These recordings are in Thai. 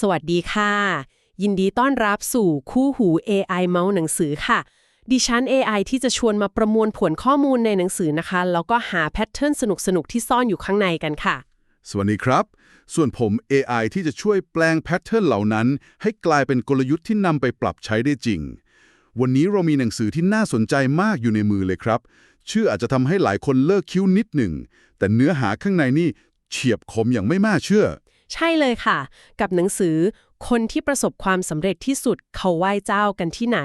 สวัสดีค่ะ ยินดีต้อนรับสู่คู่หู AI เมาส์หนังสือค่ะ ดิฉัน AI ที่จะชวนมาประมวลผลข้อมูลในหนังสือนะคะ แล้วก็หาแพทเทิร์นสนุกๆ ที่ซ่อนอยู่ข้างในกันค่ะ สวัสดีครับ ส่วนผม AI ที่จะช่วยแปลงแพทเทิร์นเหล่านั้น ให้กลายเป็นกลยุทธ์ที่นำไปปรับใช้ได้จริง วันนี้เรามีหนังสือที่น่าสนใจมากอยู่ในมือเลยครับ ชื่ออาจจะทำให้หลายคนเลิกคิ้วนิดหนึ่งแต่เนื้อหาข้างในนี่เฉียบคมอย่างไม่น่าเชื่อ ใช่เลยค่ะ กับหนังสือคนที่ประสบความสำเร็จที่สุดเขาไหว้เจ้ากันที่ไหน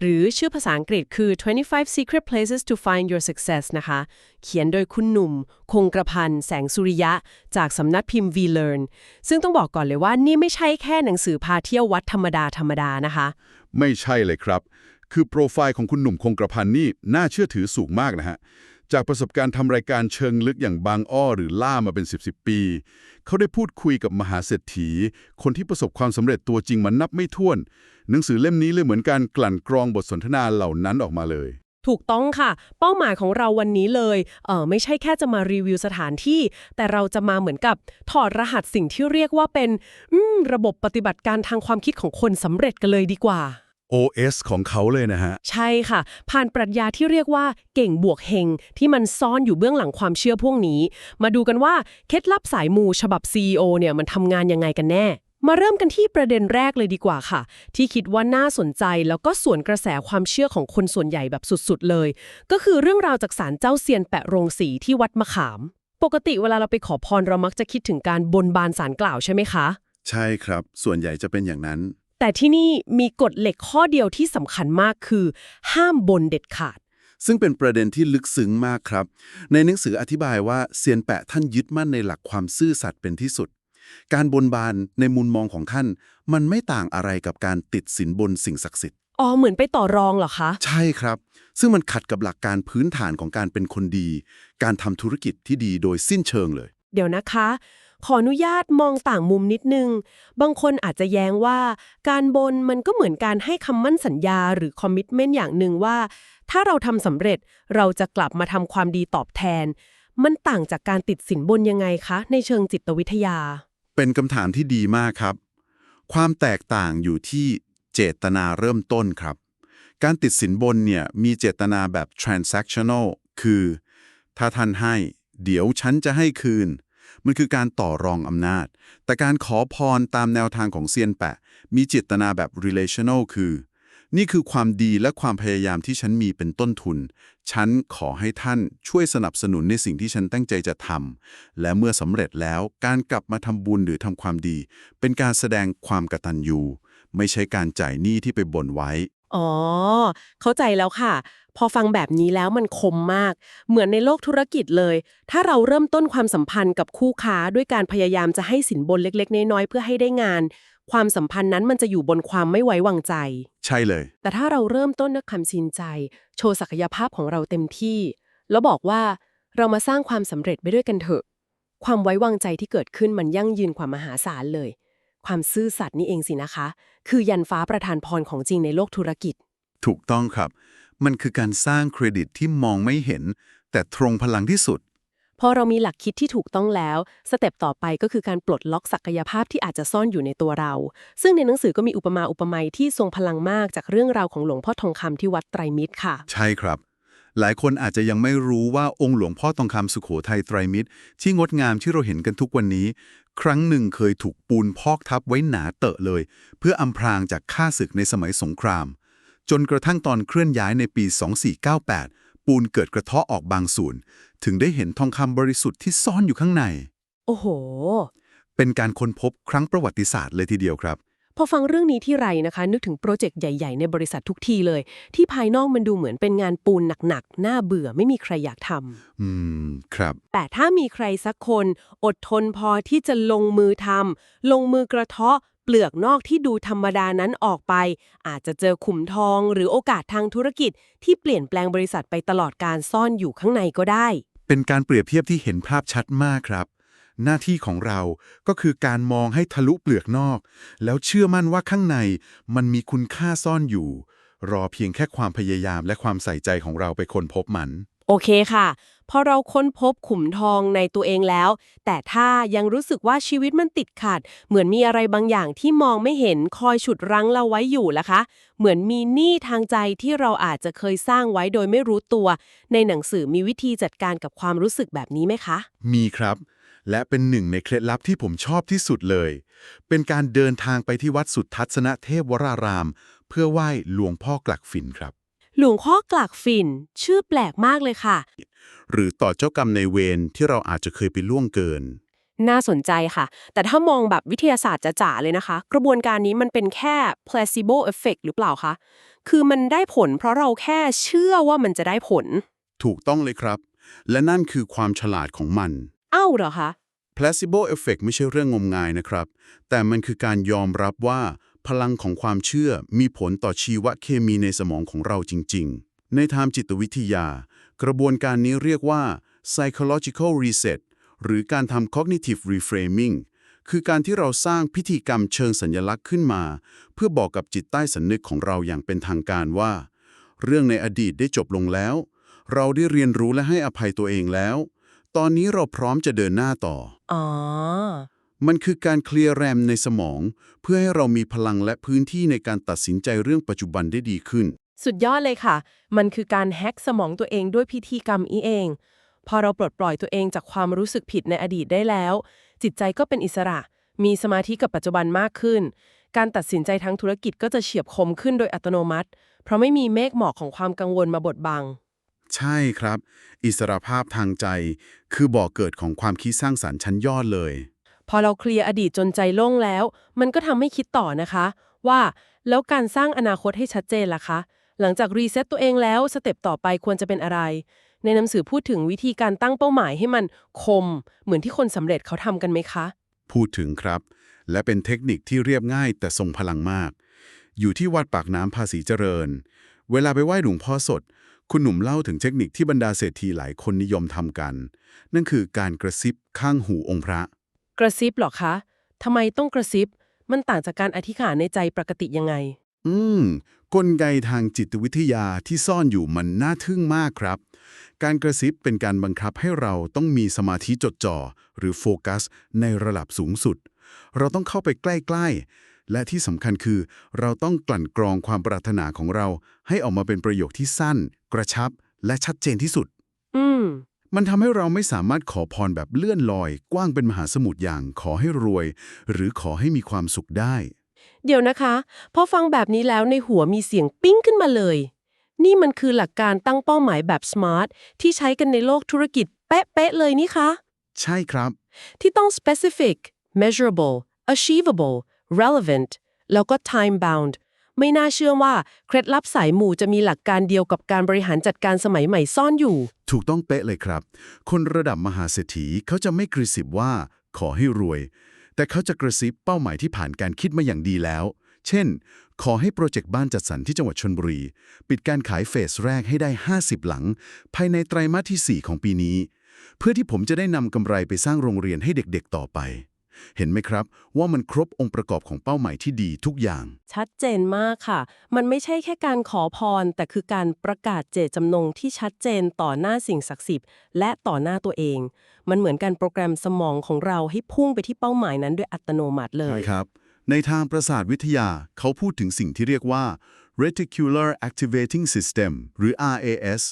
หรือชื่อภาษาอังกฤษคือ 25 secret places to find your success นะคะ เขียนโดยคุณหนุ่ม คงกระพันแสงสุริยะ จากสำนักพิมพ์ VLearn ซึ่งต้องบอกก่อนเลยว่านี่ไม่ใช่แค่หนังสือพาเที่ยววัดธรรมดา ธรรมดานะคะ ไม่ใช่เลยครับ คือโปรไฟล์ของคุณหนุ่มคงกระพันนี่น่าเชื่อถือสูงมากนะฮะ จากประสบการณ์ทำรายการเชิงลึกอย่างบางอ้อหรือล่ามาเป็น 10บสปี เขาได้พูดคุยกับมหาเศรษฐี คนที่ประสบความสำเร็จตัวจริงมันนับไม่ถ้วน หนังสือเล่มนี้เลยเหมือนการกลั่นกรองบทสนทนาเหล่านั้นออกมาเลย ถูกต้องค่ะ เป้าหมายของเราวันนี้เลยเออไม่ใช่แค่จะมารีวิวสถานที่ แต่เราจะมาเหมือนกับถอดรหัสสิ่งที่เรียกว่าเป็น อืม ระบบปฏิบัติการทางความคิดของคนสำเร็จกันเลยดีกว่า OS ของเขาเลยนะฮะ ใช่ค่ะ ผ่านปรัชญาที่เรียกว่าเก่งบวกเฮง ที่มันซ่อนอยู่เบื้องหลังความเชื่อพวกนี้ มาดูกันว่าเคล็ดลับสายมูฉบับ CEO เนี่ยมันทำงานยังไงกันแน่ มาเริ่มกันที่ประเด็นแรกเลยดีกว่าค่ะ ที่คิดว่าน่าสนใจแล้วก็ส่วนกระแสความเชื่อของคนส่วนใหญ่แบบสุดๆเลย ก็คือเรื่องราวจากศาลเจ้าเซียนแปะโรงสีที่วัดมะขาม ปกติเวลาเราไปขอพรเรามักจะคิดถึงการบนบานสารกล่าวใช่ไหมคะ ใช่ครับ ส่วนใหญ่จะเป็นอย่างนั้น แต่ที่นี่มีกฎเหล็กข้อเดียวที่สำคัญมากคือ ห้ามบนเด็ดขาด ซึ่งเป็นประเด็นที่ลึกซึ้งมากครับ ในหนังสืออธิบายว่าเซียนแปะท่านยึดมั่นในหลักความซื่อสัตย์เป็นที่สุด การบนบานในมุมมองของท่าน มันไม่ต่างอะไรกับการติดสินบนสิ่งศักดิ์สิทธิ์อ๋อเหมือนไปต่อรองเหรอคะ ใช่ครับ ซึ่งมันขัดกับหลักการพื้นฐานของการเป็นคนดี การทำธุรกิจที่ดีโดยสิ้นเชิงเลย เดี๋ยวนะคะ ขออนุญาตมองต่างมุมนิดนึง บางคนอาจจะแย้งว่า การบนมันก็เหมือนการให้คำมั่นสัญญาหรือคอมมิ t เมนต์อย่างหนึ่งว่า ถ้าเราทำสำเร็จเราจะกลับมาทำความดีตอบแทน มันต่างจากการติดสินบนยังไงคะ ในเชิงจิตวิทยา เป็นคำถามที่ดีมากครับ ความแตกต่างอยู่ที่เจตนาเริ่มต้นครับ การติดสินบนเนี่ยมีเจตนาแบบ transactional คือ ถ้าท่านให้ เดี๋ยวฉันจะให้คืน มันคือการต่อรองอำนาจ แต่การขอพรตามแนวทางของเซียนแปะ มีเจตนาแบบ relational คือ นี่คือความดีและความพยายามที่ฉันมีเป็นต้นทุน ฉันขอให้ท่านช่วยสนับสนุนในสิ่งที่ฉันตั้งใจจะทำ และเมื่อสำเร็จแล้วการกลับมาทำบุญหรือทำความดี เป็นการแสดงความกตัญญูไม่ใช่การจ่ายหนี้ที่ไปบ่นไว้ อ๋อ เข้าใจแล้วค่ะ พอฟังแบบนี้แล้วมันคมมาก เหมือนในโลกธุรกิจเลย ถ้าเราเริ่มต้นความสัมพันธ์กับคู่ค้าด้วยการพยายามจะให้สินบนเล็กๆ น้อยๆเพื่อให้ได้งาน ความสัมพันธ์นั้นมันจะอยู่บนความไม่ไว้วางใจ ใช่เลย แต่ถ้าเราเริ่มต้นด้วยคำชินใจ โชว์ศักยภาพของเราเต็มที่ แล้วบอกว่าเรามาสร้างความสำเร็จไปด้วยกันเถอะ ความไว้วางใจที่เกิดขึ้นมันยั่งยืนกว่ามหาศาลเลย ความซื่อสัตย์นี่เองสินะคะ คือยันฟ้าประทานพรของจริงในโลกธุรกิจ ถูกต้องครับ มันคือการสร้างเครดิตที่มองไม่เห็น แต่ตรงพลังที่สุด พอเรามีหลักคิดที่ถูกต้องแล้ว สเต็ปต่อไปก็คือการปลดล็อกศักยภาพที่อาจจะซ่อนอยู่ในตัวเรา ซึ่งในหนังสือก็มีอุปมาอุปไมยที่ทรงพลังมากจากเรื่องราวของหลวงพ่อทองคำที่วัดไตรมิตรค่ะ ใช่ครับหลายคนอาจจะยังไม่รู้ว่าองค์หลวงพ่อทองคำสุขโขทัยไตรมิตร ที่งดงามที่เราเห็นกันทุกวันนี้ ครั้งหนึ่งเคยถูกปูนพอกทับไว้หนาเตอะเลย เพื่ออำพรางจากข้าศึกในสมัยสงคราม จนกระทั่งตอนเคลื่อนย้ายในปี 2498 ปูนเกิดกระเทาะออกบางส่วน ถึงได้เห็นทองคำบริสุทธิ์ที่ซ่อนอยู่ข้างใน โอ้โห เป็นการค้นพบครั้งประวัติศาสตร์เลยทีเดียวครับพ อฟังเรื่องนี้ที่ไรนะคะ นึกถึงโปรเจกต์ใหญ่ ๆ ในบริษัททุกทีเลย ที่ภายนอกมันดูเหมือนเป็นงานปูนหนักๆ น่าเบื่อไม่มีใครอยากทำอืม ครับ แต่ถ้ามีใครสักคนอดทนพอที่จะลงมือทำลงมือกระเทาะเปลือกนอกที่ดูธรรมดานั้นออกไป อาจจะเจอขุมทองหรือโอกาสทางธุรกิจ ที่เปลี่ยนแปลงบริษัทไปตลอดการซ่อนอยู่ข้างในก็ได้ เป็นการเปรียบเทียบที่เห็นภาพชัดมากครับ หน้าที่ของเราก็คือการมองให้ทะลุเปลือกนอก แล้วเชื่อมั่นว่าข้างในมันมีคุณค่าซ่อนอยู่ รอเพียงแค่ความพยายามและความใส่ใจของเราไปค้นพบมัน โอเคค่ะ พอเราค้นพบขุมทองในตัวเองแล้ว แต่ถ้ายังรู้สึกว่าชีวิตมันติดขัด เหมือนมีอะไรบางอย่างที่มองไม่เห็นคอยฉุดรั้งเราไว้อยู่ล่ะคะ เหมือนมีหนี้ทางใจที่เราอาจจะเคยสร้างไว้โดยไม่รู้ตัว ในหนังสือมีวิธีจัดการกับความรู้สึกแบบนี้ไหมคะ มีครับ และเป็นหนึ่งในเคล็ดลับที่ผมชอบที่สุดเลย เป็นการเดินทางไปที่วัดสุทัศนเทพวราราม เพื่อไหว้หลวงพ่อกลักฝินครับ หลวงพ่อกลากฝิ่นชื่อแปลกมากเลยค่ะ หรือต่อเจ้ากรรมในายเวรที่เราอาจจะเคยไปล่วงเกิน น่าสนใจค่ะ แต่ถ้ามองแบบวิทยาศาสตร์จ๋าๆเลยนะคะ กระบวนการนี้มันเป็นแค่ placebo effect หรือเปล่าคะคือมันได้ผลเพราะเราแค่เชื่อว่ามันจะได้ผล ถูกต้องเลยครับ และนั่นคือความฉลาดของมันเอ้าเหรอคะ placebo effect ไม่ใช่เรื่องงมงายนะครับ แต่มันคือการยอมรับว่าพลังของความเชื่อมีผลต่อชีวเคมีในสมองของเราจริง ๆ ในทางจิตวิทยา กระบวนการนี้เรียกว่า psychological reset หรือการทำ cognitive reframing คือการที่เราสร้างพิธีกรรมเชิงสัญลักษณ์ขึ้นมา เพื่อบอกกับจิตใต้สำนึกของเราอย่างเป็นทางการว่า เรื่องในอดีตได้จบลงแล้ว เราได้เรียนรู้และให้อภัยตัวเองแล้ว ตอนนี้เราพร้อมจะเดินหน้าต่อ อ๋อ มันคือการเคลียร์แรมในสมอง เพื่อให้เรามีพลังและพื้นที่ในการตัดสินใจเรื่องปัจจุบันได้ดีขึ้น สุดยอดเลยค่ะ มันคือการแฮ็กสมองตัวเองด้วยพิธีกรรมอีเอง พอเราปลดปล่อยตัวเองจากความรู้สึกผิดในอดีตได้แล้ว จิตใจก็เป็นอิสระ มีสมาธิกับปัจจุบันมากขึ้น การตัดสินใจทางธุรกิจก็จะเฉียบคมขึ้นโดยอัตโนมัติ เพราะไม่มีเมฆหมอกของความกังวลมาบดบัง ใช่ครับ อิสรภาพทางใจ คือบ่อกเกิดของความคิดสร้างสรรค์ชั้นยอดเลย พอเราเคลียร์อดีตจนใจโล่งแล้ว มันก็ทำให้คิดต่อนะคะ ว่าแล้วการสร้างอนาคตให้ชัดเจนล่ะคะ หลังจากรีเซ็ตตัวเองแล้วสเต็ปต่อไปควรจะเป็นอะไร ในหนังสือพูดถึงวิธีการตั้งเป้าหมายให้มันคม เหมือนที่คนสำเร็จเขาทำกันไหมคะ พูดถึงครับ และเป็นเทคนิคที่เรียบง่ายแต่ทรงพลังมาก อยู่ที่วัดปากน้ำภาษีเจริญ เวลาไปไหว้หลวงพ่อสด คุณหนุ่มเล่าถึงเทคนิคที่บรรดาเศรษฐีหลายคนนิยมทำกัน นั่นคือการกระซิบข้างหูองค์พระ กระซิบเหรอคะทำไมต้องกระซิบ มันต่างจากการอธิษฐานในใจปกติยังไง อืม กลไกทางจิตวิทยาที่ซ่อนอยู่มันน่าทึ่งมากครับ การกระซิบเป็นการบังคับให้เราต้องมีสมาธิจดจ่อ หรือโฟกัส ในระดับสูงสุด เราต้องเข้าไปใกล้ ๆ และที่สำคัญคือ เราต้องกลั่นกรองความปรารถนาของเรา ให้ออกมาเป็นประโยคที่สั้น กระชับ และชัดเจนที่สุด อืม มันทำให้เราไม่สามารถขอพรแบบเลื่อนลอย กว้างเป็นมหาสมุทรอย่างขอให้รวย หรือขอให้มีความสุขได้ เดี๋ยวนะคะพอฟังแบบนี้แล้วในหัวมีเสียงปิ้งขึ้นมาเลย นี่มันคือหลักการตั้งเป้าหมายแบบ SMART ที่ใช้กันในโลกธุรกิจเป๊ะๆเลยนี่คะ ใช่ครับ ที่ต้อง specific measurable achievable relevant แล้วก็ time bound ไม่น่าเชื่อว่า เคล็ดลับสายหมู่จะมีหลักการเดียวกับการบริหารจัดการสมัยใหม่ซ่อนอยู่ ถูกต้องเป๊ะเลยครับ คนระดับมหาเศรษฐีเขาจะไม่กระซิบว่า ขอให้รวย แต่เขาจะกระซิบเป้าหมายที่ผ่านการคิดมาอย่างดีแล้ว เช่น ขอให้โปรเจกต์บ้านจัดสรรที่จังหวัดชนบุรี ปิดการขายเฟสแรกให้ได้ 50 หลัง ภายในไตรมาสที่ 4 ของปีนี้ เพื่อที่ผมจะได้นำกำไรไปสร้างโรงเรียนให้เด็กๆ ต่อไป เห็นไหมครับ ว่ามันครบองค์ประกอบของเป้าหมายที่ดีทุกอย่าง ชัดเจนมากค่ะ มันไม่ใช่แค่การขอพร แต่คือการประกาศเจตจำนงที่ชัดเจนต่อหน้าสิ่งศักดิ์สิทธิ์และต่อหน้าตัวเอง มันเหมือนการโปรแกรมสมองของเราให้พุ่งไปที่เป้าหมายนั้นด้วยอัตโนมัติเลยใช่ครับ ในทางประสาทวิทยาเขาพูดถึงสิ่งที่เรียกว่า reticular activating system หรือ RAS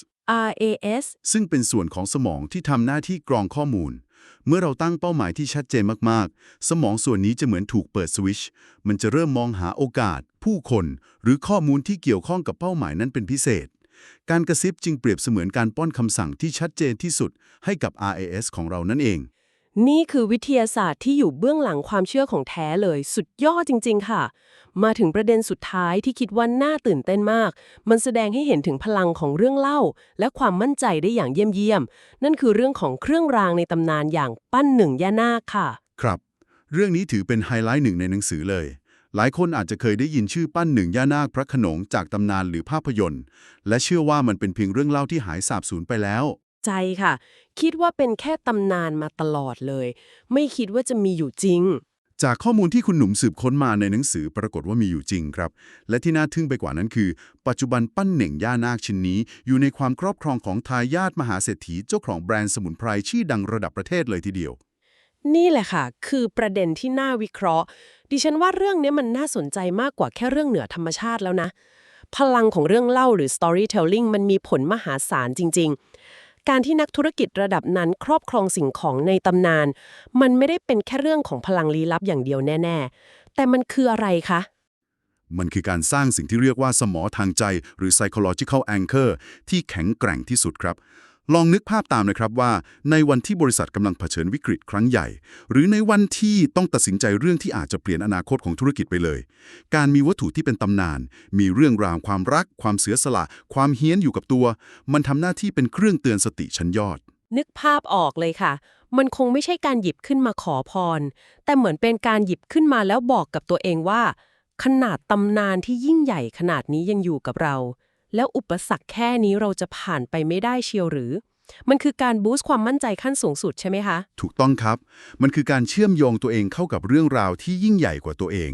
RAS ซึ่งเป็นส่วนของสมองที่ทำหน้าที่กรองข้อมูล เมื่อเราตั้งเป้าหมายที่ชัดเจนมากๆ สมองส่วนนี้จะเหมือนถูกเปิดสวิช มันจะเริ่มมองหาโอกาส ผู้คน หรือข้อมูลที่เกี่ยวข้องกับเป้าหมายนั้นเป็นพิเศษ การกระซิบจึงเปรียบเสมือนการป้อนคำสั่งที่ชัดเจนที่สุดให้กับ RAS ของเรานั่นเอง นี่คือวิทยาศาสตร์ที่อยู่เบื้องหลังความเชื่อของแท้เลยสุดยอดจริง ๆ ค่ะ มาถึงประเด็นสุดท้ายที่คิดว่าน่าตื่นเต้นมาก มันแสดงให้เห็นถึงพลังของเรื่องเล่า และความมั่นใจได้อย่างเยี่ยมเยี่ยมๆนั่นคือเรื่องของเครื่องรางในตำนานอย่างปั้นหนึ่งย่านาคค่ะ ครับ เรื่องนี้ถือเป็นไฮไลท์หนึ่งในหนังสือเลย หลายคนอาจจะเคยได้ยินชื่อปั้นหนึ่งย่านาคพระขนงจากตำนานหรือภาพยนตร์ และเชื่อว่ามันเป็นเพียงเรื่องเล่าที่หายสาบสูญไปแล้ว ใจค่ะ คิดว่าเป็นแค่ตำนานมาตลอดเลย ไม่คิดว่าจะมีอยู่จริง จากข้อมูลที่คุณหนุ่มสืบค้นมาในหนังสือปรากฏว่ามีอยู่จริงครับ และที่น่าทึ่งไปกว่านั้นคือ ปัจจุบันปั้นเหน่งย่านาคชิ้นนี้ อยู่ในความครอบครองของทายาทมหาเศรษฐีเจ้าของแบรนด์สมุนไพรชื่อดังระดับประเทศเลยทีเดียว นี่แหละค่ะ คือประเด็นที่น่าวิเคราะห์ ดิฉันว่าเรื่องนี้มันน่าสนใจมากกว่าแค่เรื่องเหนือธรรมชาติแล้วนะพลังของเรื่องเล่าหรือ storytelling มันมีผลมหาศาลจริง ๆ การที่นักธุรกิจระดับนั้นครอบครองสิ่งของในตำนาน มันไม่ได้เป็นแค่เรื่องของพลังลี้ลับอย่างเดียวแน่ ๆ แต่มันคืออะไรคะ มันคือการสร้างสิ่งที่เรียกว่าสมอทางใจ หรือ psychological anchor ที่แข็งแกร่งที่สุดครับ ลองนึกภาพตามนะครับว่า ในวันที่บริษัทกำลังเผชิญวิกฤตครั้งใหญ่ หรือในวันที่ต้องตัดสินใจเรื่องที่อาจจะเปลี่ยนอนาคตของธุรกิจไปเลย การมีวัตถุที่เป็นตำนาน มีเรื่องราวความรัก ความเสียสละ ความเฮี้ยนอยู่กับตัว มันทำหน้าที่เป็นเครื่องเตือนสติชั้นยอด นึกภาพออกเลยค่ะ มันคงไม่ใช่การหยิบขึ้นมาขอพร แต่เหมือนเป็นการหยิบขึ้นมาแล้วบอกกับตัวเองว่า ขนาดตำนานที่ยิ่งใหญ่ขนาดนี้ยังอยู่กับเรา แล้วอุปสรรคแค่นี้เราจะผ่านไปไม่ได้เชียวหรือ มันคือการบูสต์ความมั่นใจขั้นสูงสุดใช่ไหมคะ ถูกต้องครับ มันคือการเชื่อมโยงตัวเองเข้ากับเรื่องราวที่ยิ่งใหญ่กว่าตัวเอง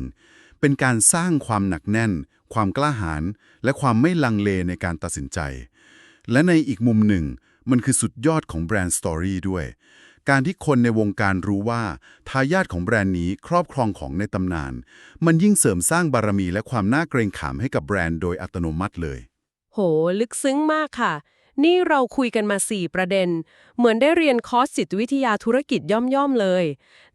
เป็นการสร้างความหนักแน่น ความกล้าหาญและความไม่ลังเลในการตัดสินใจ และในอีกมุมหนึ่ง มันคือสุดยอดของแบรนด์สตอรี่ด้วย การที่คนในวงการรู้ว่าทายาทของแบรนด์นี้ครอบครองของในตำนาน มันยิ่งเสริมสร้างบารมีและความน่าเกรงขามให้กับแบรนด์โดยอัตโนมัติเลย โห ลึกซึ้งมากค่ะ นี่เราคุยกันมา 4 ประเด็น เหมือนได้เรียนคอร์สจิตวิทยาธุรกิจย่อมๆเลย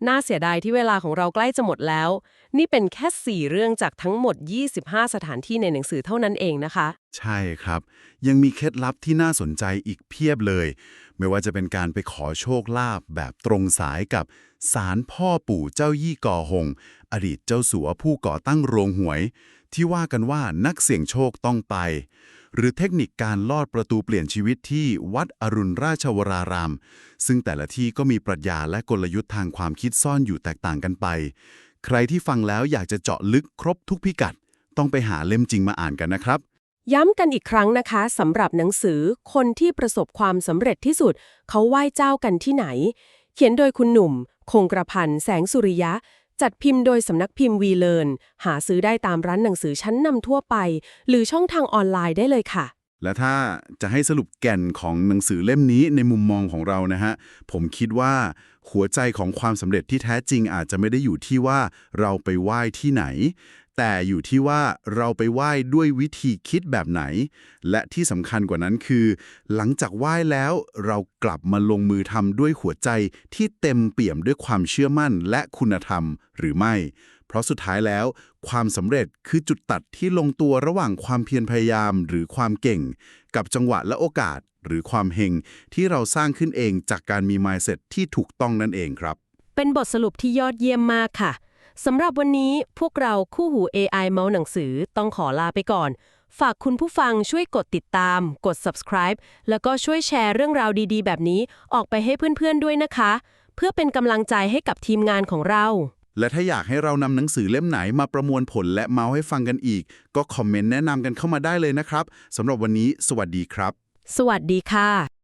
น่าเสียดายที่เวลาของเราใกล้จะหมดแล้ว นี่เป็นแค่ 4 เรื่องจากทั้งหมด 25 สถานที่ในหนังสือเท่านั้นเองนะคะ ใช่ครับ ยังมีเคล็ดลับที่น่าสนใจอีกเพียบเลย ไม่ว่าจะเป็นการไปขอโชคลาภแบบตรงสายกับศาลพ่อปู่เจ้ายี่ก่อหง อดีตเจ้าสัวผู้ก่อตั้งโรงหวย ที่ว่ากันว่านักเสี่ยงโชคต้องไป หรือเทคนิคการลอดประตูเปลี่ยนชีวิตที่วัดอรุณราชวราราม ซึ่งแต่ละที่ก็มีปรัชญาและกลยุทธ์ทางความคิดซ่อนอยู่แตกต่างกันไป ใครที่ฟังแล้วอยากจะเจาะลึกครบทุกพิกัด ต้องไปหาเล่มจริงมาอ่านกันนะครับ ย้ำกันอีกครั้งนะคะสำหรับหนังสือคนที่ประสบความสำเร็จที่สุด เขาไหว้เจ้ากันที่ไหน เขียนโดยคุณหนุ่ม คงกระพันแสงสุริยะ จัดพิมพ์โดยสำนักพิมพ์วีเลินหาซื้อได้ตามร้านหนังสือชั้นนำทั่วไป หรือช่องทางออนไลน์ได้เลยค่ะ และถ้าจะให้สรุปแก่นของหนังสือเล่มนี้ในมุมมองของเรานะฮะ ผมคิดว่าหัวใจของความสำเร็จที่แท้จริงอาจจะไม่ได้อยู่ที่ว่าเราไปไหว้ที่ไหน แต่อยู่ที่ว่าเราไปไหว้ด้วยวิธีคิดแบบไหน และที่สำคัญกว่านั้นคือ หลังจากไหว้แล้วเรากลับมาลงมือทำด้วยหัวใจที่เต็มเปี่ยมด้วยความเชื่อมั่นและคุณธรรมหรือไม่ เพราะสุดท้ายแล้ว ความสำเร็จคือจุดตัดที่ลงตัวระหว่างความเพียรพยายามหรือความเก่ง กับจังหวะและโอกาสหรือความเฮงที่เราสร้างขึ้นเองจากการมี mindset ที่ถูกต้องนั่นเองครับ เป็นบทสรุปที่ยอดเยี่ยมมากค่ะ สำหรับวันนี้พวกเราคู่หู AI เมาส์หนังสือต้องขอลาไปก่อน ฝากคุณผู้ฟังช่วยกดติดตาม กด subscribe แล้วก็ช่วยแชร์เรื่องราวดีๆ แบบนี้ออกไปให้เพื่อนๆด้วยนะคะ เพื่อเป็นกำลังใจให้กับทีมงานของเรา และถ้าอยากให้เรานำหนังสือเล่มไหนมาประมวลผลและเมาส์ให้ฟังกันอีก ก็คอมเมนต์แนะนำกันเข้ามาได้เลยนะครับสำหรับวันนี้ สวัสดีครับ สวัสดีค่ะ